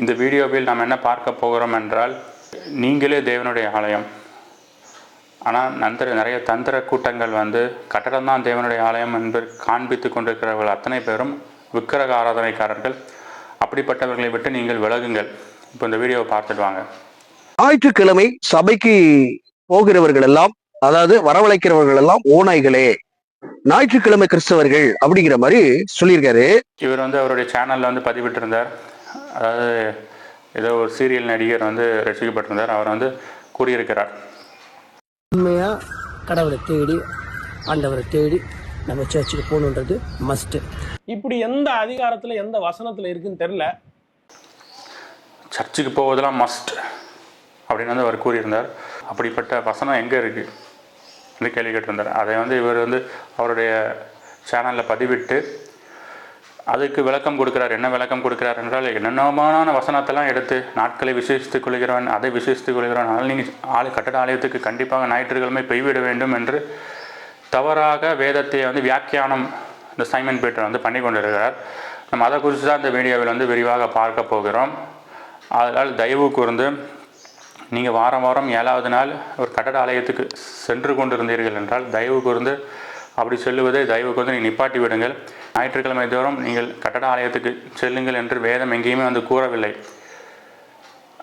இந்த வீடியோவில் நாம் என்ன பார்க்க போகிறோம் என்றால் நீங்களே தேவனுடைய ஆலயம். ஆனால் நந்திர நிறைய தந்திர கூட்டங்கள் வந்து கட்டடம் தான் தேவனுடைய ஆலயம் என்று காண்பித்து கொண்டிருக்கிறவர்கள் அத்தனை பேரும் விக்கிரக ஆராதனைக்காரர்கள். அப்படிப்பட்டவர்களை விட்டு நீங்கள் விலகுங்கள். இப்போ இந்த வீடியோவை பார்த்துட்டு வாங்க. ஞாயிற்றுக்கிழமை சபைக்கு போகிறவர்கள் எல்லாம் அதாவது வரவழைக்கிறவர்கள் எல்லாம் ஓநாய்களே. ஞாயிற்றுக்கிழமை கிறிஸ்தவர்கள் அப்படிங்கிற மாதிரி சொல்லியிருக்காரு. இவர் வந்து அவருடைய சேனலில் வந்து பதிவிட்டிருந்தார். அதாவது ஏதோ ஒரு சீரியல் நடிகர் வந்து ரசிக்கப்பட்டிருந்தார். அவர் வந்து கூறியிருக்கிறார் உண்மையாக கடவுளை தேடி ஆண்டவரை தேடி நம்ம சர்ச்சுக்கு போகணுன்றது மஸ்ட்டு இப்படி எந்த அதிகாரத்துல எந்த வசனத்துல இருக்குன்னு தெரியல. சர்ச்சுக்கு போவதெல்லாம் மஸ்ட் அப்படின்னு வந்து அவர் கூறியிருந்தார். அப்படிப்பட்ட வசனம் எங்கே இருக்குது என்று கேள்வி கேட்டிருந்தார். அதை வந்து இவர் வந்து அவருடைய சேனலில் பதிவிட்டு அதுக்கு விளக்கம் கொடுக்கிறார். என்ன விளக்கம் கொடுக்கிறார் என்றால் என்னென்னமான வசனத்தெல்லாம் எடுத்து நாட்களை விசேஷித்துக் கொள்கிறவன் அதை விசேஷித்துக் கொள்கிறவன் அதனால் நீங்கள் ஆளு கட்டட ஆலயத்துக்கு கண்டிப்பாக ஞாயிற்றுக்கிழமை பெய்விட வேண்டும் என்று தவறாக வேதத்தை வந்து வியாக்கியானம் இந்த சைமன் பீட்டர் வந்து பண்ணி கொண்டிருக்கிறார். நம்ம அதை குறித்து தான் இந்த வீடியோவில் வந்து விரிவாக பார்க்க போகிறோம். அதனால் தயவு கூர்ந்து நீங்கள் வாரம் வாரம் ஏழாவது நாள் ஒரு கட்டட ஆலயத்துக்கு சென்று கொண்டிருந்தீர்கள் என்றால் தயவு கூர்ந்து அப்படி செல்லுவதை தயவு கொண்டு நீங்கள் நிப்பாட்டி விடுங்கள். ஞாயிற்றுக்கிழமை தோறும் நீங்கள் கட்டட ஆலயத்துக்கு செல்லுங்கள் என்று வேதம் எங்கேயுமே வந்து கூறவில்லை.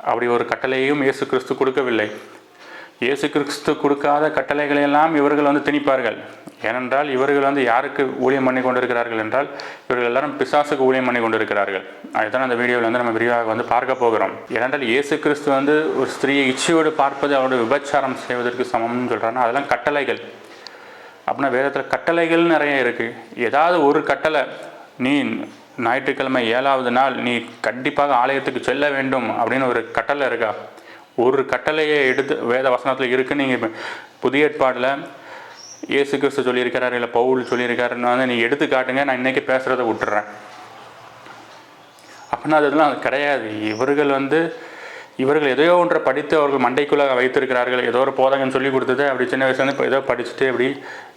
அப்படி ஒரு கட்டளையையும் இயேசு கிறிஸ்து கொடுக்கவில்லை. இயேசு கிறிஸ்து கொடுக்காத கட்டளைகளையெல்லாம் இவர்கள் வந்து திணிப்பார்கள். ஏனென்றால் இவர்கள் வந்து யாருக்கு ஊழியம் பண்ணி கொண்டிருக்கிறார்கள் என்றால் இவர்கள் எல்லாரும் பிசாசுக்கு ஊழியம் பண்ணி கொண்டிருக்கிறார்கள். அதுதான் அந்த வீடியோவில் வந்து நம்ம விரிவாக வந்து பார்க்க போகிறோம். ஏனென்றால் இயேசு கிறிஸ்து வந்து ஒரு ஸ்திரீயை இச்சையோடு பார்ப்பது அவருடைய விபச்சாரம் செய்வதற்கு சமம்னு சொல்கிறாங்க அதெல்லாம் கட்டளைகள். அப்படின்னா வேதத்தில் கட்டளைகள் நிறைய இருக்குது ஏதாவது ஒரு கட்டளை நீ ஞாயிற்றுக்கிழமை ஏழாவது நாள் நீ கண்டிப்பாக ஆலயத்துக்கு செல்ல வேண்டும் அப்படின்னு ஒரு கட்டளை இருக்கா? ஒரு கட்டளையை எடுத்து வேத வசனத்தில் இருக்குன்னு நீங்கள் புதிய ஏற்பாடில் இயேசு கிறிஸ்து சொல்லியிருக்கிறார் இல்லை பவுல் சொல்லியிருக்காருன்னு வந்து நீ எடுத்து காட்டுங்க நான் இன்றைக்கி பேசுகிறத விட்டுறேன். அப்படின்னா அதெல்லாம் அது கிடையாது. இவர்கள் வந்து இவர்கள் எதையோ ஒன்றை படித்து அவர்கள் மண்டைக்குள்ளே வைத்திருக்கிறார்கள். ஏதோ ஒரு போதகன் சொல்லி கொடுத்தது அப்படி சின்ன வயசுலேருந்து இப்போ ஏதோ படிச்சுட்டு அப்படி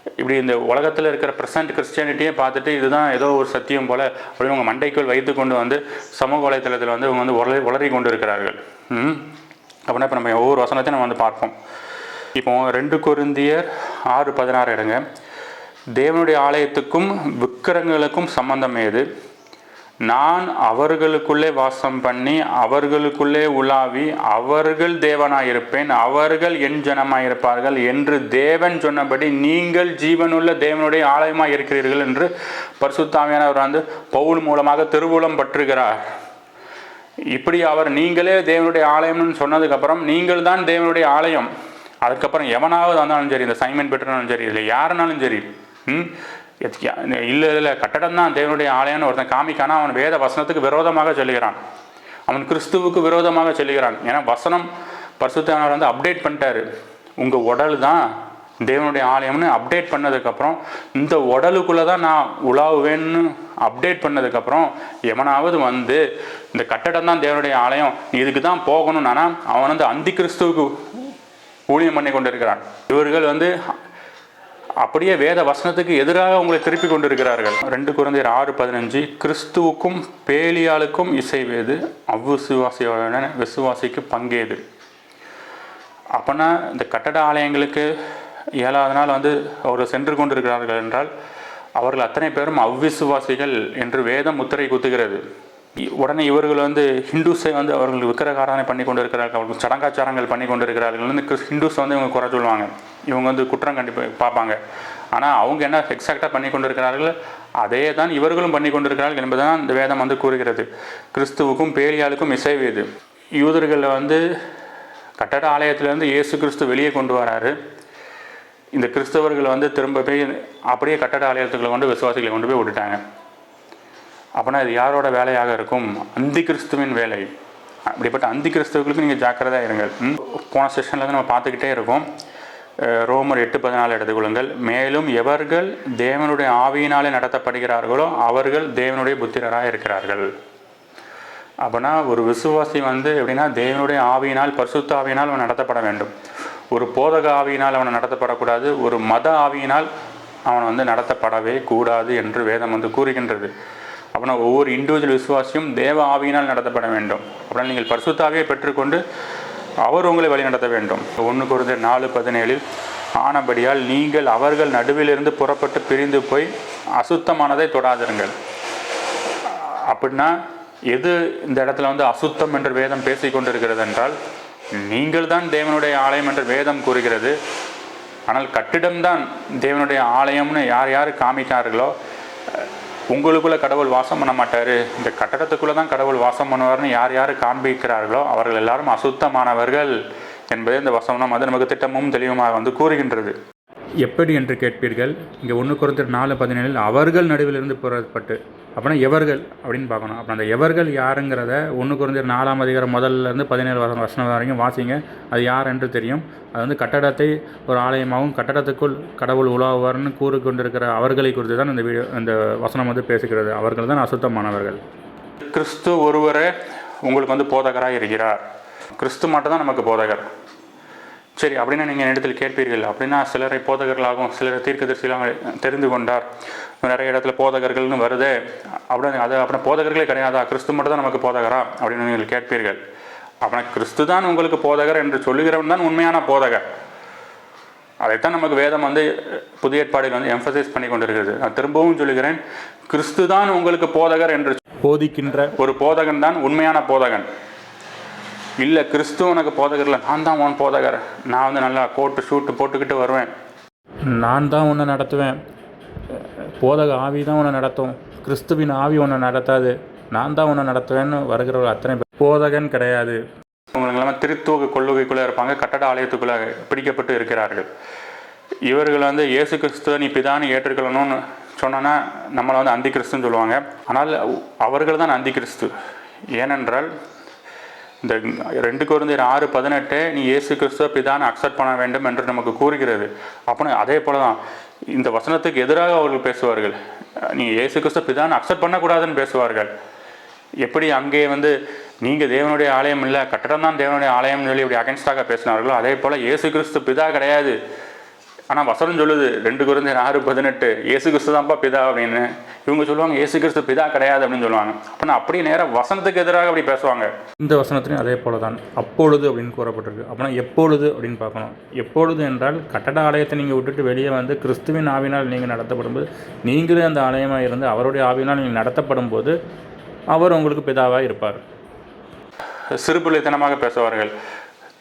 இப்படி இந்த உலகத்தில் இருக்கிற ப்ரெசன்ட் கிறிஸ்டியானிட்டியே பார்த்துட்டு இதுதான் ஏதோ ஒரு சத்தியம் போல் அப்படின்னு உங்கள் மண்டைக்குள் வைத்து கொண்டு வந்து சமூக வலைத்தளத்தில் வந்து இவங்க வந்து உளறி உளறி கொண்டு இருக்கிறார்கள் அப்படின்னா இப்போ நம்ம ஒவ்வொரு வசனத்தையும் நம்ம வந்து பார்ப்போம். இப்போ ரெண்டு குருந்தியர் ஆறு பதினாறு இடங்க தேவனுடைய ஆலயத்துக்கும் விக்கிரங்களுக்கும் சம்பந்தம் ஏது? நான் அவர்களுக்குள்ளே வாசம் பண்ணி அவர்களுக்குள்ளே உலாவி அவர்கள் தேவனாயிருப்பேன் அவர்கள் என் ஜனமாயிருப்பார்கள் என்று தேவன் சொன்னபடி நீங்கள் ஜீவனுள்ள தேவனுடைய ஆலயமாக இருக்கிறீர்கள் என்று பரிசுத்தாமியானவர் வந்து பவுல் மூலமாக திருவுளம் பற்றுகிறார். இப்படி அவர் நீங்களே தேவனுடைய ஆலயம்னு சொன்னதுக்கப்புறம் நீங்கள் தான் தேவனுடைய ஆலயம். அதுக்கப்புறம் எவனாவது வந்தாலும் சரி இந்த சைமன் பெற்றாலும் சரி இல்லை யாருனாலும் சரி ம்? இல்லை இல்லை கட்டடம் தான் தேவனுடைய ஆலயம்னு ஒருத்தன் காமிக்கானா அவன் வேத வசனத்துக்கு விரோதமாக சொல்லுகிறான். அவன் கிறிஸ்துவுக்கு விரோதமாக சொல்லுகிறான். ஏன்னா வசனம் பரிசுத்தவர் வந்து அப்டேட் பண்ணிட்டாரு. உங்கள் உடல் தான் தேவனுடைய ஆலயம்னு அப்டேட் பண்ணதுக்கப்புறம் இந்த உடலுக்குள்ளே தான் நான் உலாவுவேன்னு அப்டேட் பண்ணதுக்கப்புறம் எவனாவது வந்து இந்த கட்டடம் தான் தேவனுடைய ஆலயம் இதுக்கு தான் போகணும்னா அவன் வந்து அந்தி கிறிஸ்துவுக்கு ஊழியம் பண்ணி கொண்டிருக்கிறான் இவர்கள் வந்து அப்படியே வேத வசனத்துக்கு எதிராக உங்களை திருப்பி கொண்டிருக்கிறார்கள். ரெண்டு குழந்தையர் ஆறு பதினஞ்சு. கிறிஸ்துவுக்கும் பேலியாளுக்கும் இசைவேது அவ்விசுவாசியான விசுவாசிக்கு பங்கேது. அப்போனா இந்த கட்டட ஆலயங்களுக்கு ஏழாவது நாள் வந்து அவர் சென்று கொண்டிருக்கிறார்கள் என்றால் அவர்கள் அத்தனை பேரும் அவ்விசுவாசிகள் என்று வேதம் முத்திரை குத்துகிறது. இ- உடனே இவர்கள் வந்து ஹிந்துஸை வந்து அவர்கள் விக்கிரகாரணை பண்ணி கொண்டிருக்கிறார்கள் அவர்கள் சடங்காச்சாரங்கள் பண்ணி கொண்டிருக்கிறார்கள். வந்து ஹிந்துஸ் வந்து இவங்க குறை சொல்லுவாங்க. இவங்க வந்து குற்றம் கண்டிப்பாக பார்ப்பாங்க. ஆனால் அவங்க என்ன எக்ஸாக்டாக பண்ணி கொண்டிருக்கிறார்கள்? அதே தான் இவர்களும் பண்ணி கொண்டிருக்கிறார்கள் என்பதுதான் இந்த வேதம் வந்து கூறுகிறது. கிறிஸ்துவுக்கும் பேலியாளுக்கும் இது யூதர்களில் வந்து கட்டட ஆலயத்திலேருந்து இயேசு கிறிஸ்து வெளியே கொண்டு வராரு. இந்த கிறிஸ்தவர்கள் வந்து திரும்ப போய் அப்படியே கட்டட ஆலயத்துக்குள்ள கொண்டு விசுவாசிகளை கொண்டு போய் விட்டுட்டாங்க. அப்போனா இது யாரோட வேலையாக இருக்கும்? அந்தி கிறிஸ்துவின் வேலை. அப்படிப்பட்ட அந்தி கிறிஸ்தவர்களுக்கு நீங்கள் ஜாக்கிரதாக இருங்கள் போன செஷனில் வந்து நம்ம பார்த்துக்கிட்டே இருக்கோம். ரோமர் எட்டு பதினாலு எடுத்துக்கொள்ளுங்கள் மேலும் எவர்கள் தேவனுடைய ஆவியினாலே நடத்தப்படுகிறார்களோ அவர்கள் தேவனுடைய புத்திரராக இருக்கிறார்கள். அப்போனா ஒரு விசுவாசி வந்து எப்படின்னா தேவனுடைய ஆவியினால் பரிசுத்த ஆவியினால் அவன் நடத்தப்பட வேண்டும். ஒரு போதக ஆவியினால் அவன் நடத்தப்படக்கூடாது. ஒரு மத ஆவியினால் அவன் வந்து நடத்தப்படவே கூடாது என்று வேதம் வந்து கூறுகின்றது. அப்படின்னா ஒவ்வொரு இண்டிவிஜுவல் விசுவாசியும் தேவ ஆவியினால் நடத்தப்பட வேண்டும். அப்படின்னா நீங்கள் பரிசுத்தாவியை பெற்றுக்கொண்டு அவர் உங்களை வழி நடத்த வேண்டும். ஒன்று குறைந்த நாலு பதினேழில் ஆனபடியால் நீங்கள் அவர்கள் நடுவிலிருந்து புறப்பட்டு பிரிந்து போய் அசுத்தமானதை தொடாதிருங்கள். அப்படின்னா எது இந்த இடத்துல வந்து அசுத்தம் என்று வேதம் பேசி கொண்டிருக்கிறது என்றால் நீங்கள் தான் தேவனுடைய ஆலயம் என்று வேதம் கூறுகிறது. ஆனால் கட்டிடம்தான் தேவனுடைய ஆலயம்னு யார் யார் காமிக்கார்களோ உங்களுக்குள்ளே கடவுள் வாசம் பண்ண மாட்டார். இந்த கட்டடத்துக்குள்ளே தான் கடவுள் வாசம் பண்ணுவார்னு யார் யார் காண்பிக்கிறார்களோ அவர்கள் எல்லாரும் அசுத்தமானவர்கள் என்பதை இந்த வசனம். வந்து நமக்கு திட்டமும் தெளிவுமாக வந்து கூறுகின்றது. எப்படி என்று கேட்பீர்கள்? இங்கே ஒன்று குறைந்த நாலு பதினேழில் அவர்கள் நடுவிலிருந்து புறப்பட்டு அப்படின்னா எவர்கள் அப்படின்னு பார்க்கணும். அப்போ அந்த எவர்கள் யாருங்கிறத ஒன்று குறைஞ்ச நாலாம் அதிகாரம் முதல்ல இருந்து பதினேழு வருஷம் வசனம் வரைக்கும் வாசிங்க. அது யார் என்று தெரியும். அது வந்து கட்டடத்தை ஒரு ஆலயமாகவும் கட்டடத்துக்குள் கடவுள் உலாவார்னு கூறு கொண்டிருக்கிற அவர்களை குறித்து தான் இந்த வீடியோ இந்த வசனம் வந்து பேசுகிறது. அவர்கள் தான் அசுத்தமானவர்கள். கிறிஸ்து ஒருவரே உங்களுக்கு வந்து போதகராக இருக்கிறார். கிறிஸ்து மட்டும் தான் நமக்கு போதகர். சரி அப்படின்னு நீங்கள் இடத்தில் கேட்பீர்கள். அப்படின்னா சிலரை போதகர்களாகவும் சிலரை தீர்க்கதரிசிகளாக தெரிந்து கொண்டார். நிறைய இடத்துல போதகர்கள்னு வருது. அப்படின்னு அது அப்புறம் போதகர்களே கிடையாதா? கிறிஸ்து மட்டும் தான் நமக்கு போதகரா? அப்படின்னு நீங்கள் கேட்பீர்கள். அப்படின்னா கிறிஸ்து தான் உங்களுக்கு போதகர் என்று சொல்லுகிறவன் தான் உண்மையான போதகர். அதைத்தான் நமக்கு வேதம் வந்து புதிய ஏற்பாடில் வந்து எம்பசைஸ் பண்ணி கொண்டிருக்கிறது. நான் திரும்பவும் சொல்லுகிறேன் கிறிஸ்து தான் உங்களுக்கு போதகர் என்று போதிக்கின்ற ஒரு போதகன் தான் உண்மையான போதகன். இல்லை கிறிஸ்துவ உனக்கு போதகர் இல்லை. நான் தான் உன் போதகர். நான் வந்து நல்லா கோட்டு ஷூட்டு போட்டுக்கிட்டு வருவேன். நான் தான் உன்னை நடத்துவேன். போதக ஆவி தான் உன்னை நடத்தும். கிறிஸ்துவின் ஆவி உன்னை நடத்தாது. நான் தான் உன்னை நடத்துவேன்னு வருகிறவர்கள் அத்தனை பேர். போதகன் கிடையாது. உங்களெல்லாம் திருத்துவ கொள்ளுகைக்குள்ளே இருப்பாங்க. கட்டட ஆலயத்துக்குள்ளே பிடிக்கப்பட்டு இருக்கிறார்கள். இவர்கள் வந்து இயேசு கிறிஸ்துவ நீ பிதான்னு ஏற்றுக்கொள்ளணும்னு சொன்னோன்னா நம்மளை வந்து அந்தி கிறிஸ்துன்னு சொல்லுவாங்க. ஆனால் அவர்கள் தான் அந்தி கிறிஸ்து ஏனென்றால் இந்த ரெண்டு குழந்தையர் ஆறு பதினெட்டு நீ இயேசு கிறிஸ்துவ பிதான் அக்செப்ட் பண்ண வேண்டும் என்று நமக்கு கூறுகிறது. அப்போ அதே போல தான் இந்த வசனத்துக்கு எதிராக அவர்கள் பேசுவார்கள். நீ இயேசு கிறிஸ்துவ பிதான் அக்செப்ட் பண்ணக்கூடாதுன்னு பேசுவார்கள். எப்படி அங்கே வந்து நீங்கள் தேவனுடைய ஆலயம் இல்லை கட்டடம் தான் தேவனுடைய ஆலயம்னு சொல்லி இப்படி அகென்ஸ்டாக பேசினார்களோ அதே போல் இயேசு கிறிஸ்து பிதா கிடையாது. ஆனால் வசனம் சொல்லுது ரெண்டு குழந்தை ஆறு பதினெட்டு இயேசு கிறிஸ்து தான்ப்பா பிதா அப்படின்னு. இவங்க சொல்லுவாங்க இயேசு கிறிஸ்து பிதா கிடையாது அப்படின்னு சொல்லுவாங்க. அப்படின்னா அப்படியே நேராக வசனத்துக்கு எதிராக அப்படி பேசுவாங்க. இந்த வசனத்திலையும் அதே போல தான் அப்பொழுது அப்படின்னு கூறப்பட்டிருக்கு. அப்படின்னா எப்பொழுது அப்படின்னு பார்க்கணும். எப்பொழுது என்றால் கட்டட ஆலயத்தை நீங்கள் விட்டுட்டு வெளியே வந்து கிறிஸ்துவின் ஆவினால் நீங்கள் நடத்தப்படும்போது நீங்களே அந்த ஆலயமாக இருந்து அவருடைய ஆவினால் நீங்கள் நடத்தப்படும் போது அவர் உங்களுக்கு பிதாவாக இருப்பார். சிறுபிள்ளைத்தனமாக பேசுவார்கள்.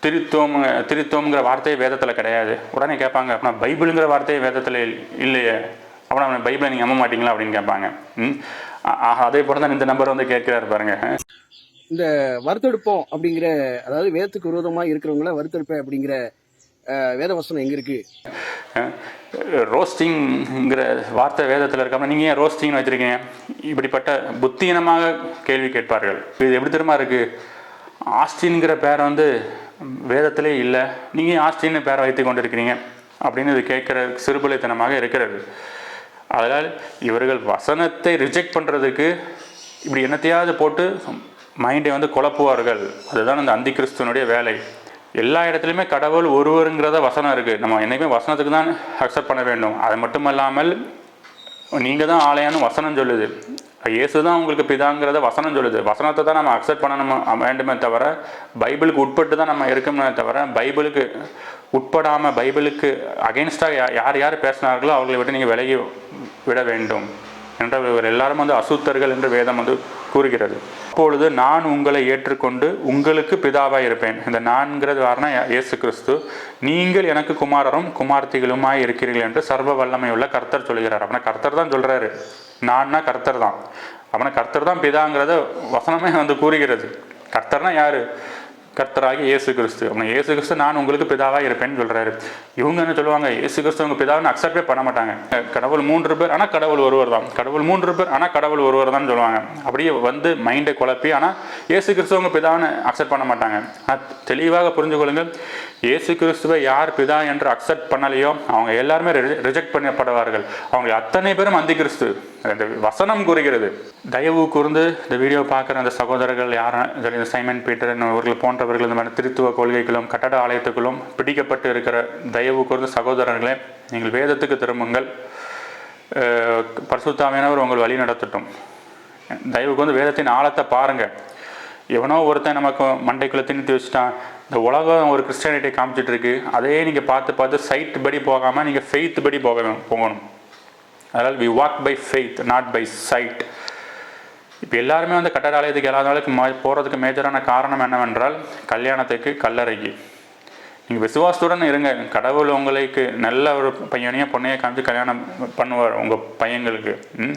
திருத்துவம் திருத்துவம்ங்கிற வார்த்தையே வேதத்தில் கிடையாது. உடனே கேட்பாங்க அப்படின்னா பைபிளுங்கிற வார்த்தையே வேதத்தில் இல்லையே. அப்படின்னா பைபிளை நீங்கள் நம்ப மாட்டீங்களா அப்படின்னு கேட்பாங்க. அதே போல தான் இந்த நம்பர் வந்து கேட்கிறாரு பாருங்க. இந்த வறுத்தெடுப்போம் அப்படிங்கிற அதாவது வேதத்துக்கு விரோதமா இருக்கிறவங்கள வறுத்தெடுப்பேன் அப்படிங்கிற வேத வசனம் எங்க இருக்கு? ரோஸ்டிங்கிற வார்த்தை வேதத்தில் இருக்காம நீங்கள் ஏன் ரோஸ்டிங்னு வச்சுருக்கீங்க? இப்படிப்பட்ட புத்தீனமாக கேள்வி கேட்பார்கள். இது எப்படி தெரியுமா இருக்குது ஆஸ்டின்கிற பேர் வந்து வேதத்திலே இல்லை. நீங்கள் ஏன் பேரை வைத்து கொண்டு இருக்கிறீங்க அப்படின்னு இது கேட்குற சிறுபிள்ளைத்தனமாக இருக்கிறது. அதனால் இவர்கள் வசனத்தை ரிஜெக்ட் பண்ணுறதுக்கு இப்படி என்னத்தையாவது போட்டு மைண்டை வந்து குழப்புவார்கள். அதுதான் அந்த அந்தி கிறிஸ்துவனுடைய வேலை. எல்லா இடத்துலையுமே கடவுள் ஒருவருங்கிறத வசனம் இருக்குது நம்ம என்றைக்குமே வசனத்துக்கு தான் அக்செப்ட் பண்ண வேண்டும். அது மட்டும் இல்லாமல் நீங்கள் தான் ஆலயம்னு வசனம் சொல்லுது. இயேசு தான் உங்களுக்கு பிதாங்கிறத வசனம் சொல்லுது. வசனத்தை தான் நம்ம அக்செப்ட் பண்ணணும்? வேண்டுமே தவிர பைபிளுக்கு உட்பட்டு தான் நம்ம இருக்கணுமே தவிர பைபிளுக்கு உட்படாமல் பைபிளுக்கு அகெயின்ஸ்டாக யார் யார் பேசினார்களோ அவர்களை விட்டு நீங்கள் விலகி விட வேண்டும் என்ற இவர் எல்லாரும் வந்து அசுத்தர்கள் என்று வேதம் வந்து கூறுகிறது. அப்பொழுது நான் உங்களை ஏற்றுக்கொண்டு உங்களுக்கு பிதாவாக இருப்பேன். இந்த நான்கிறது வாரனா இயேசு கிறிஸ்து. நீங்கள் எனக்கு குமாரரும் குமார்த்திகளுமாய் இருக்கிறீர்கள் என்று சர்வ வல்லமை உள்ள கர்த்தர் சொல்கிறார். அப்படின்னா கர்த்தர் தான் சொல்கிறாரு நான்னா கர்த்தர் தான். அவனை கர்த்தர் தான் பிதாங்கிறத வசனமே வந்து கூறுகிறது. கர்த்தர்னா யாரு? கர்த்தராகி இயேசு கிறிஸ்து அப்படின்னா இயேசு கிறிஸ்து நான் உங்களுக்கு பிதாவாக இருப்பேன்னு சொல்றாரு. இவங்க என்ன சொல்லுவாங்க? இயேசு கிறிஸ்து உங்கள் பிதாவுன்னு அக்செப்டே பண்ண மாட்டாங்க. கடவுள் மூன்று பேர் ஆனால் கடவுள் ஒருவர் தான். கடவுள் மூன்று பேர் ஆனால் கடவுள் ஒருவர் தான் சொல்லுவாங்க. அப்படியே வந்து மைண்டை குழப்பி ஆனால் இயேசு உங்கள் பிதாவுன்னு அக்செப்ட் பண்ண மாட்டாங்க. ஆனால் தெளிவாக புரிஞ்சு கொள்ளுங்கள். இயேசு கிறிஸ்துவை யார் பிதா என்று அக்செப்ட் பண்ணலையோ அவங்க எல்லாருமே ரிஜெக்ட் பண்ணப்படுவார்கள். அவங்க அத்தனை பேரும் அந்தி கிறிஸ்து இந்த வசனம் கூறுகிறது. தயவு கூர்ந்து இந்த வீடியோ பார்க்குற அந்த சகோதரர்கள் யாரும் இந்த சைமன் பீட்டர் அவர்கள் அவர்களது இந்த மாதிரி திருத்துவ கொள்கைகளும் கட்டட ஆலயத்துக்களும் பிடிக்கப்பட்டு இருக்கிற தயவு கூர்ந்த சகோதரர்களே நீங்கள் வேதத்துக்கு திரும்புங்கள். பரிசுத்தாமையானவர் உங்கள் வழி நடத்தட்டும். தயவுக்கு வந்து வேதத்தின் ஆழத்தை பாருங்கள் எவனோ ஒருத்தன் நமக்கு மண்டைக்குள்ளே திணித்து வச்சுட்டான். இந்த உலகம் ஒரு கிறிஸ்டியானிட்டி காமிச்சிட்டு இருக்கு. அதே நீங்கள் பார்த்து பார்த்து சைட் படி போகாமல் நீங்கள் ஃபெய்த் படி போக போகணும். அதனால் we walk by faith not by sight இப்போ எல்லாருமே வந்து கட்டட ஆலயத்துக்கு எல்லா நாளுக்கு மா போகிறதுக்கு மேஜரான காரணம் என்னவென்றால் கல்யாணத்துக்கு கல்லறைக்கு. நீங்கள் விசுவாசத்துடன் இருங்க. கடவுள் உங்களுக்கு நல்ல ஒரு பையனையும் பொண்ணையும் காமிச்சு கல்யாணம் பண்ணுவார் உங்கள் பையங்களுக்கு ம்?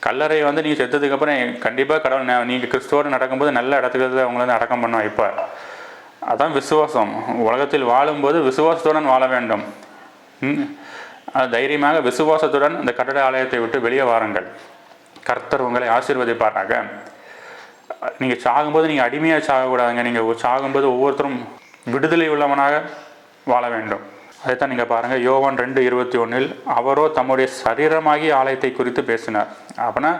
கல்லறை வந்து நீங்கள் செத்ததுக்கப்புறம் கண்டிப்பாக கடவுள் நீங்கள் கிறிஸ்துவோடு நடக்கும்போது நல்ல இடத்துக்கு தான் உங்களை வந்து அடக்கம் பண்ண வைப்பார். அதான் விசுவாசம். உலகத்தில் வாழும்போது விசுவாசத்துடன் வாழ வேண்டும். ம்? தைரியமாக விசுவாசத்துடன் இந்த கட்டட ஆலயத்தை விட்டு வெளியே வாருங்கள். கர்த்தர் உங்களை ஆசீர்வதிப்பாராக. நீங்கள் சாகும்போது நீங்கள் அடிமையாக சாகக்கூடாதுங்க. நீங்கள் சாகும்போது ஒவ்வொருத்தரும் விடுதலை உள்ளவனாக வாழ வேண்டும். அதைத்தான் நீங்கள் பாருங்கள் யோவான் ரெண்டு இருபத்தி ஒன்றில் அவரோ தம்முடைய சரீரமாகி ஆலயத்தை குறித்து பேசினார். அப்படின்னா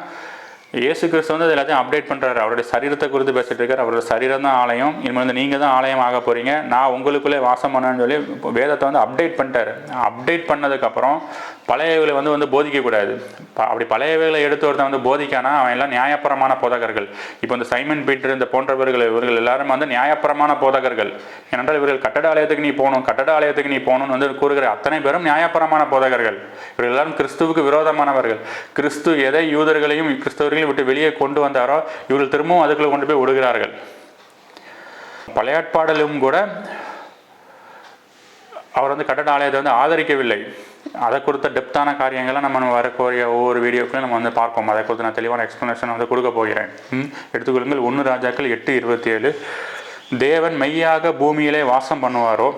இயேசு கிறிஸ்து வந்து எல்லாத்தையும் அப்டேட் பண்ணுறாரு அவருடைய சரீரத்தை குறித்து பேசிட்டு இருக்காரு. அவருடைய சரீரம் தான் ஆலயம். இனிமேல் வந்து நீங்கள் தான் ஆலயம் ஆக போகிறீங்க நான் உங்களுக்குள்ளே வாசம் பண்ணேன்னு சொல்லி வேதத்தை வந்து அப்டேட் பண்ணிட்டாரு. அப்டேட் பண்ணதுக்கப்புறம் பழையவைகளை வந்து வந்து போதிக்கக்கூடாது ப- அப்படி பழையவைகளை எடுத்து ஒருத்தன் வந்து போதிக்கானா அவன் எல்லாம் நியாயப்பரமான போதகர்கள். இப்போ இந்த சைமன் பீட்டர் இந்த போன்றவர்கள் இவர்கள் எல்லாரும் வந்து நியாயப்பரமான போதகர்கள். ஏனென்றால் இவர்கள் கட்டட ஆலயத்துக்கு நீ போகணும் கட்டட ஆலயத்துக்கு நீ போகணும்னு வந்து கூறுகிற அத்தனை பேரும் நியாயப்பரமான போதகர்கள். இவர்கள் எல்லாரும் கிறிஸ்துவுக்கு விரோதமானவர்கள். கிறிஸ்து எதை யூதர்களையும் கிறிஸ்தவர்களையும் விட்டு வெளியே கொண்டு வந்தாரோ இவர்கள் திரும்பவும் அதுக்குள்ள கொண்டு போய் விடுகிறார்கள். பழையாட்பாடலும் கூட அவர் வந்து கட்டட ஆலயத்தை வந்து ஆதரிக்கவில்லை. அதை குறித்த டெப்த்தான காரியங்களை நம்ம வரக்கூடிய ஒவ்வொரு வீடியோக்களையும் நம்ம வந்து பார்ப்போம். அதை குறித்து நான் தெளிவான எக்ஸ்ப்ளனேஷன் வந்து கொடுக்க போகிறேன். எடுத்துக்கொள்ளுங்கள். ஒன்று ராஜாக்கள் எட்டு இருபத்தி ஏழு தேவன் மெய்யாக பூமியிலே வாசம் பண்ணுவாரோ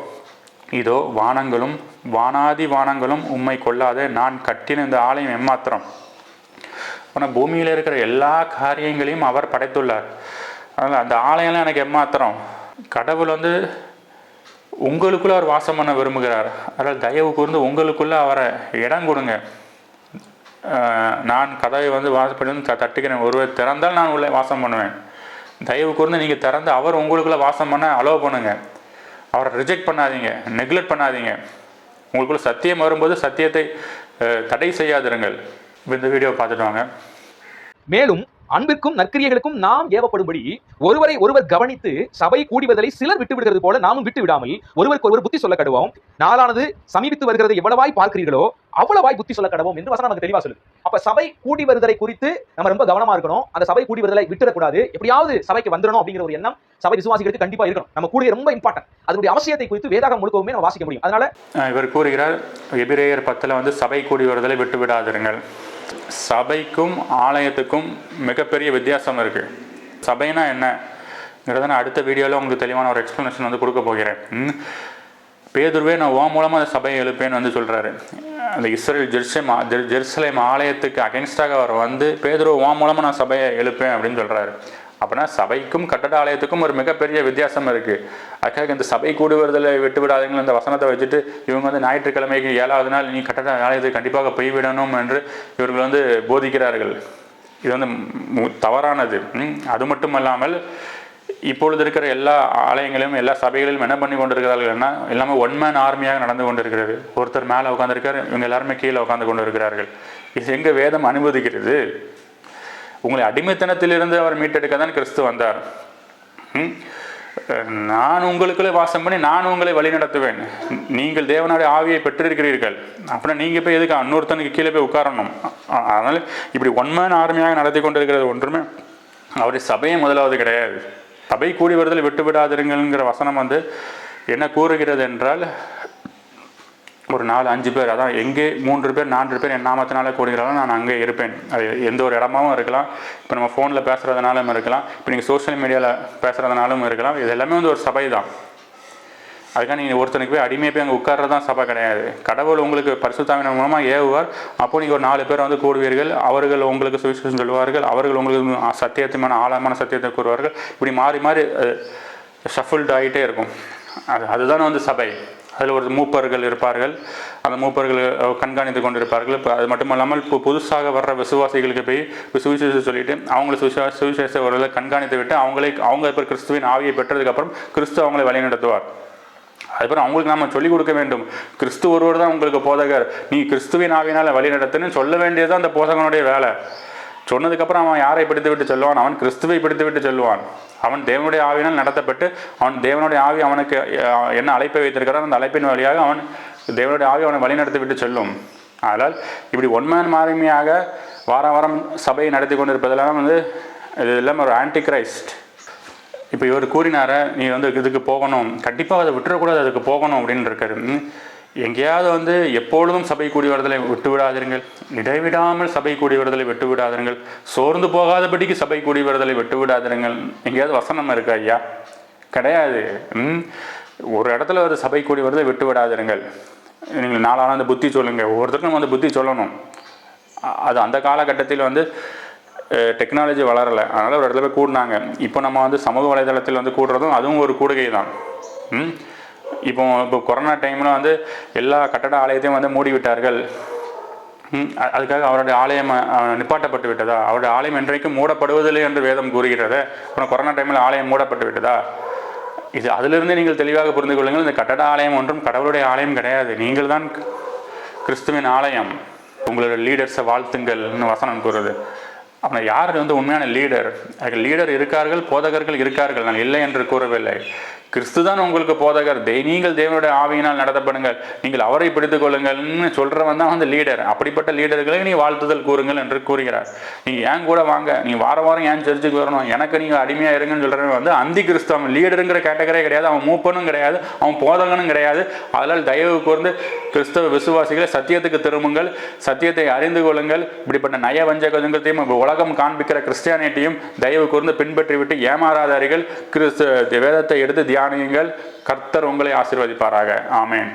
இதோ வானங்களும் வானாதி வானங்களும் உம்மை கொள்ளாத நான் கட்டின இந்த ஆலயம் எம்மாத்திரம்? ஆனால் பூமியில் இருக்கிற எல்லா காரியங்களையும் அவர் படைத்துள்ளார். அதனால் அந்த ஆலயம்லாம் எனக்கு எம்மாத்திரம். கடவுள் வந்து உங்களுக்குள்ளே அவர் வாசம் பண்ண விரும்புகிறார். அதனால் தயவு கூர்ந்து உங்களுக்குள்ளே அவரை இடம் கொடுங்க. நான் கதவை வந்து வாசம் பண்ணி த- ஒருவர் திறந்தால் நான் உள்ளே வாசம் பண்ணுவேன். தயவு கூர்ந்து நீங்கள் திறந்து அவர் உங்களுக்குள்ளே வாசம் பண்ண அலோவ் பண்ணுங்க. அவரை ரிஜெக்ட் பண்ணாதீங்க. நெக்லெக்ட் பண்ணாதீங்க. உங்களுக்குள்ள சத்தியம் வரும்போது சத்தியத்தை தடை செய்யாதிருங்கள். இந்த வீடியோ பார்த்துட்டு வாங்க. மேலும் அன்பிற்கும் நற்கிரியைகளுக்கும் நாம் ஏவப்படும்படி ஒருவரை ஒருவர் கவனித்து சபை கூடி வருதலை சிலர் விட்டு விடுகிறது போல நாமும் விட்டு விடாமல் ஒருவருக்கு ஒருவர் புத்தி சொல்ல கடுவோம். நாளானது சமீபித்து வருகிறது எவ்வளவாய் பார்க்கிறீர்களோ அவ்வளவாய் புத்தி சொல்ல கடவோம் என்று வசனம் நமக்கு தெளிவா சொல்லுது. அப்ப சபை கூடி வருதலை குறித்து நம்ம ரொம்ப கவனமா இருக்கணும். அந்த சபை கூடி வருதலை விட்டுறக்கூடாது. எப்படியாவது சபைக்கு வந்துடணும் அப்படிங்கிற ஒரு எண்ணம் சபை விசுவாசிகளுக்கு கண்டிப்பா இருக்கணும். நம்ம கூடிய ரொம்ப இம்பார்ட்டன்ட் அதனுடைய அவசியத்தை குறித்து வேதாகம் முழுக்கவுமே நம்ம வாசிக்க முடியும். அதனால இவர் கூறுகிறார் எபிரேயர் பத்தில் வந்து சபை கூடி வருதலை விட்டு விடாதிருங்கள் சபைக்கும் ஆலயத்துக்கும் மிகப்பெரிய வித்தியாசம் இருக்குது சபைனா என்னங்கிறத நான் அடுத்த வீடியோவில் உங்களுக்கு தெளிவான ஒரு எக்ஸ்ப்ளனேஷன் வந்து கொடுக்க போகிறேன். பேதுருவே நான் ஓ மூலமாக அந்த சபையை எழுப்பேன்னு வந்து சொல்கிறாரு அந்த இஸ்ரேல் ஜெருசலேம் ஆ- ஜெருசலேம் ஆலயத்துக்கு அகைன்ஸ்டாக அவர் வந்து பேதுரு ஓ மூலமாக நான் சபையை எழுப்பேன் அப்படின்னு சொல்கிறாரு அப்படின்னா சபைக்கும் கட்டட ஆலயத்துக்கும் ஒரு மிகப்பெரிய வித்தியாசம் இருக்கு. அதுக்காக இந்த சபை கூடுவதில் விட்டு விடாதீங்க இந்த வசனத்தை வச்சுட்டு இவங்க வந்து ஞாயிற்றுக்கிழமைக்கு ஏழாவது நாள் நீ கட்டட ஆலயத்துக்கு கண்டிப்பாக போய்விடணும் என்று இவர்கள் வந்து போதிக்கிறார்கள். இது வந்து தவறானது. அது மட்டும் அல்லாமல் இப்பொழுது இருக்கிற எல்லா ஆலயங்களிலும் எல்லா சபைகளிலும் என்ன பண்ணி கொண்டிருக்கிறார்கள்னா எல்லாமே ஒன் மேன் ஆர்மியாக நடந்து கொண்டிருக்கிறது. ஒருத்தர் மேலே உட்காந்துருக்காரு இவங்க எல்லாருமே கீழே உட்காந்து கொண்டு இருக்கிறார்கள் இது எங்கே வேதம் அனுமதிக்கிறது? உங்களை அடிமைத்தனத்திலிருந்து அவர் மீட்டெடுக்க தான் கிறிஸ்து வந்தார். ம்? நான் உங்களுக்குள்ளே வாசம் பண்ணி நான் உங்களை வழி நடத்துவேன். நீங்கள் தேவனுடைய ஆவியை பெற்றிருக்கிறீர்கள். அப்படின்னா நீங்கள் போய் எதுக்கு இன்னொருத்தனுக்கு கீழே போய் உட்காரணும்? அதனால் இப்படி ஒன்மேன் ஆர்மையாக நடத்தி கொண்டிருக்கிறது ஒன்றுமே அவருடைய சபையே முதலாவது கிடையாது. சபை கூடி வருதல் விட்டு விடாதிருங்கள்ங்கிற வசனம் வந்து என்ன கூறுகிறது என்றால் ஒரு நாலு அஞ்சு பேர் அதான் எங்கே மூன்று பேர் நான்கு பேர் என் நாமத்தினால கூடுகிறாலும் நான் அங்கே இருப்பேன். அது எந்த ஒரு இடமாவும் இருக்கலாம். இப்போ நம்ம ஃபோனில் பேசுகிறதுனாலும் இருக்கலாம். இப்போ நீங்கள் சோஷியல் மீடியாவில் பேசுகிறதுனாலும் இருக்கலாம். இது எல்லாமே வந்து ஒரு சபை தான். அதுக்காக நீங்கள் ஒருத்தனுக்கு போய் அடிமையை போய் அங்கே உட்கார்றது தான் சபை கிடையாது. கடவுள் உங்களுக்கு பரிசுத்தாவின் மூலமாக ஏவுவார். அப்போ நீங்கள் ஒரு நாலு பேர் வந்து கூடுவீர்கள். அவர்கள் உங்களுக்கு சுவிசேஷம் சொல்லுவார்கள். அவர்கள் உங்களுக்கு சத்தியத்துமான ஆழமான சத்தியத்தை கூறுவார்கள். இப்படி மாறி மாறி ஷஃபிள்ட் ஆகிட்டே இருக்கும். அது அதுதான் வந்து சபை. அதில் ஒரு மூப்பர்கள் இருப்பார்கள். அந்த மூப்பர்கள் கண்காணித்து கொண்டிருப்பார்கள். இப்போ அது மட்டும் இல்லாமல் இப்போ புதுசாக வர்ற விசுவாசிகளுக்கு போய் சுவிசேஷம் சொல்லிட்டு அவங்கள சுவிசேஷ சுவிசேஷவர்களை கண்காணித்து விட்டு அவங்களே அவங்க இப்போ கிறிஸ்துவின் ஆவியை பெற்றதுக்கப்புறம் கிறிஸ்து அவங்களை வழிநடத்துவார். அதுக்கப்புறம் அவங்களுக்கு நாம சொல்லிக் கொடுக்க வேண்டும். கிறிஸ்து ஒருவர் தான் உங்களுக்கு போதகர். நீ கிறிஸ்துவின் ஆவியினால வழி நடத்துன்னு சொல்ல வேண்டியது அந்த போதகனுடைய வேலை. சொன்னதுக்கப்புறம் அவன் யாரை பிடித்து விட்டு சொல்லுவான்? அவன் கிறிஸ்துவை பிடித்து விட்டு சொல்லுவான். அவன் தேவனுடைய ஆவியினால் நடத்தப்பட்டு அவன் தேவனுடைய ஆவி அவனுக்கு என்ன அழைப்பை வைத்திருக்கிறான் அந்த அழைப்பின் வழியாக அவன் தேவனுடைய ஆவி அவனை வழிநடத்தி விட்டு சொல்லும். அதனால் இப்படி ஒன்மேன் மாறுமையாக வாரம் வாரம் சபையை நடத்தி கொண்டிருப்பதெல்லாம் வந்து இது எல்லாமே ஒரு ஆன்டி கிரைஸ்ட் இப்போ இவர் கூறினார நீ வந்து இதுக்கு போகணும். கண்டிப்பாக அதை விட்டுறக்கூடாது அதுக்கு போகணும் அப்படின்னு இருக்காரு. எங்கேயாவது வந்து எப்பொழுதும் சபை கூடி வருதலை விட்டு விடாதீர்கள் இடைவிடாமல் சபை கூடி வருதலை விட்டு விடாதீர்கள் சோர்ந்து போகாதபடிக்கு சபை கூடி வருதலை விட்டு விடாதீர்கள் எங்கேயாவது வசனம் இருக்கா ஐயா? கிடையாது. ம். ஒரு இடத்துல ஒரு சபை கூடி வருதலை விட்டு விடாதீர்கள் நீங்கள் நாளான அந்த புத்தி சொல்லுங்கள் ஒவ்வொருத்தருக்கும் வந்து புத்தி சொல்லணும். அது அந்த காலகட்டத்தில் வந்து டெக்னாலஜி வளரலை. அதனால் ஒரு இடத்துல போய் கூடினாங்க. இப்போ நம்ம வந்து சமூக வலைதளத்தில் வந்து கூடுறதும் அதுவும் ஒரு கூடுகை தான் ம்? இப்போ இப்போ கொரோனா டைமில் வந்து எல்லா கட்டட ஆலயத்தையும் வந்து மூடி விட்டார்கள். அதுக்காக அவருடைய ஆலயம் நிப்பாட்டப்பட்டு விட்டதா? அவருடைய ஆலயம் என்றைக்கும் மூடப்படுவதில்லை என்று வேதம் கூறுகிறது. அப்புறம் கொரோனா டைமில் ஆலயம் மூடப்பட்டு விட்டதா? இது அதிலிருந்து நீங்கள் தெளிவாக புரிந்து கொள்ளுங்கள் இந்த கட்டட ஆலயம் ஒன்றும் கடவுளுடைய ஆலயம் கிடையாது. நீங்கள் தான் கிறிஸ்துவின் ஆலயம். உங்களோட லீடர்ஸை வாழ்த்துங்கள்னு வசனம் கூறுது. ஆனால் யார் வந்து உண்மையான லீடர் அதுக்கு லீடர் இருக்கார்கள் போதகர்கள் இருக்கார்கள். நான் இல்லை என்று கூறவில்லை. கிறிஸ்து தான் உங்களுக்கு போதகர். தே நீங்கள் தேவனுடைய ஆவியினால் நடத்தப்படுங்கள். நீங்கள் அவரை பிடித்துக் கொள்ளுங்கள்னு சொல்றவன் தான் வந்து லீடர் அப்படிப்பட்ட லீடர்களை நீ வாழ்த்துதல் கூறுங்கள் என்று கூறுகிறார். நீங்கள் ஏன் கூட வாங்க? நீ வார வாரம் ஏன் சர்ச்சுக்கு வரணும்? எனக்கு நீங்கள் அடிமையாக இருங்கன்னு சொல்கிறவன் வந்து அந்தி கிறிஸ்து அவன் லீடருங்கிற கேட்டகரே கிடையாது. அவன் மூப்பனும் கிடையாது. அவன் போதகனும் கிடையாது. அதனால் தயவு கூர்ந்து கிறிஸ்தவ விசுவாசிகளை சத்தியத்துக்கு திரும்புங்கள். சத்தியத்தை அறிந்து கொள்ளுங்கள். இப்படிப்பட்ட நய வஞ்சகத்தையும் உலகம் காண்பிக்கிற கிறிஸ்டியானிட்டியும் தயவு கூர்ந்து பின்பற்றிவிட்டு ஏமாறாதாரிகள். கிறிஸ்து வேதத்தை எடுத்து தியானியுங்கள் கர்த்தர் உங்களை ஆசீர்வதிப்பாராக. ஆமேன்.